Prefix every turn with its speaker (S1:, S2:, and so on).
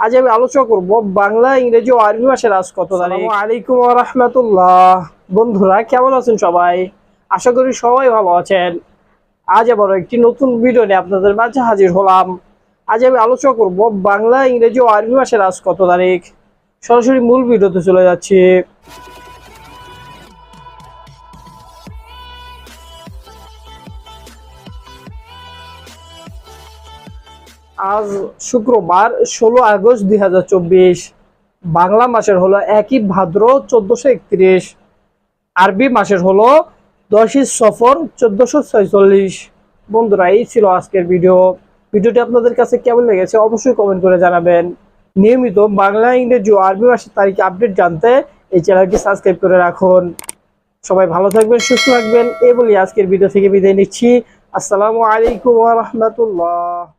S1: আজ আমি আলোচনা করব বাংলা ইংরেজি ও আরবি ভাষার আজ কত তারিখ? আলাইকুম রহমতুল্লাহ। বন্ধুরা কেমন আছেন সবাই? আশা করি সবাই ভালো আছেন। আজ আবার একটি নতুন ভিডিও নিয়ে আপনাদের মাঝে হাজির হলাম। আজ আমি আলোচনা করব বাংলা ইংরেজি ও আরবি ভাষার আজ কত তারিখ? সরাসরি মূল ভিডিওতে চলে যাচ্ছি। আজ শুক্রবার ষোলো আগস্ট দুই হাজার চব্বিশ। বাংলা মাসের হলো একই ভাদ্র চোদ্দশো একত্রিশ। আরবি মাসের হলো দশই সফর চোদ্দশো ছয়চল্লিশ। বন্ধুরা, এই ছিল আজকের ভিডিও। ভিডিওটি আপনাদের কাছে কেমন লেগেছে অবশ্যই কমেন্ট করে জানাবেন। নিয়মিত বাংলা, ইংরেজি ও আরবি মাসের তারিখে আপডেট জানতে এই চ্যানেলটি সাবস্ক্রাইব করে রাখুন। সবাই ভালো থাকবেন, সুস্থ থাকবেন এই বলি আজকের ভিডিও থেকে বিদায় নিচ্ছি। আসসালামু আলাইকুম রহমতুল্লাহ।